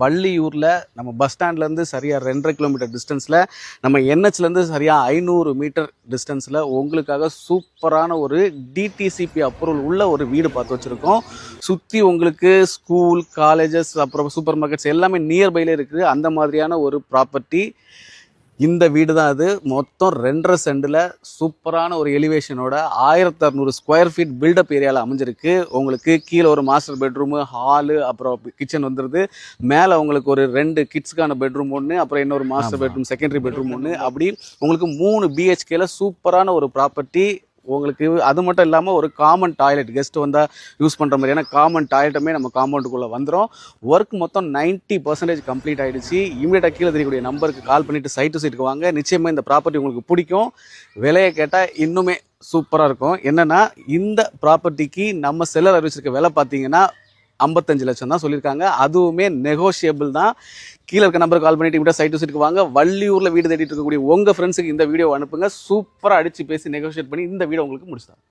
வள்ளியூரில் நம்ம பஸ் ஸ்டாண்ட்லேருந்து சரியாக ரெண்டரை கிலோமீட்டர் டிஸ்டன்ஸில் நம்ம என்ஹெச்லேருந்து சரியாக ஐநூறு மீட்டர் டிஸ்டன்ஸில் உங்களுக்காக சூப்பரான ஒரு டிடிசிபி அப்ரூவல் உள்ள ஒரு வீடு பார்த்து வச்சுருக்கோம். சுற்றி உங்களுக்கு ஸ்கூல் காலேஜஸ் அப்புறம் சூப்பர் மார்க்கெட்ஸ் எல்லாமே நியர்பைலே இருக்குது. அந்த மாதிரியான ஒரு ப்ராப்பர்ட்டி இந்த வீடு தான் அது. மொத்தம் ரெண்டரை சென்டில் சூப்பரான ஒரு எலிவேஷனோட ஆயிரத்தி அறநூறு ஸ்கொயர் ஃபீட் பில்டப் ஏரியாவில் அமைஞ்சிருக்கு. உங்களுக்கு கீழே ஒரு மாஸ்டர் பெட்ரூமு ஹாலு அப்புறம் கிச்சன் வந்துடுது மேலே உங்களுக்கு ஒரு ரெண்டு கிட்ஸ்க்கான பெட்ரூம் ஒன்று அப்புறம் இன்னொரு மாஸ்டர் பெட்ரூம் செகண்டரி பெட்ரூம் ஒன்று அப்படி உங்களுக்கு மூணு பிஹெச்கேல சூப்பரான ஒரு ப்ராப்பர்ட்டி உங்களுக்கு அது மட்டும் இல்லாமல் ஒரு காமன் டாய்லெட் கெஸ்ட் வந்தால் யூஸ் பண்ணுற மாதிரியான காமன் டாய்லெட்டுமே நம்ம காம்பவுண்டுக்குள்ளே வந்துடும் ஒர்க் மொத்தம் 90% பர்சன்டேஜ் கம்ப்ளீட் ஆகிடுச்சு இமீடியட்டாக கீழே தெரியக்கூடிய நம்பருக்கு கால் பண்ணிவிட்டு சைட் டு சைட்டுக்கு வாங்க. நிச்சயமாக இந்த ப்ராப்பர்ட்டி உங்களுக்கு பிடிக்கும். விலையை கேட்டால் இன்னுமே சூப்பராக இருக்கும். என்னென்னா இந்த ப்ராப்பர்ட்டிக்கு நம்ம செல்லர் அறிவிச்சிருக்க விலை பார்த்தீங்கன்னா ஐம்பத்தஞ்சு லட்சம் தான் சொல்லியிருக்காங்க. அதுவுமே நெகோஷியபிள் தான். கீழே இருக்க நம்பருக்கு கால் பண்ணிட்டு இப்படி சைட் டு சைட்டுக்கு வாங்க. வள்ளியூரில் வீடு தேடிட்டு இருக்கக்கூடிய உங்கள் ஃப்ரெண்ட்ஸுக்கு இந்த வீடியோ அனுப்புங்க. சூப்பராக அடித்து பேசி நெகோஷியேட் பண்ணி இந்த வீடியோ உங்களுக்கு முடிச்சுதான்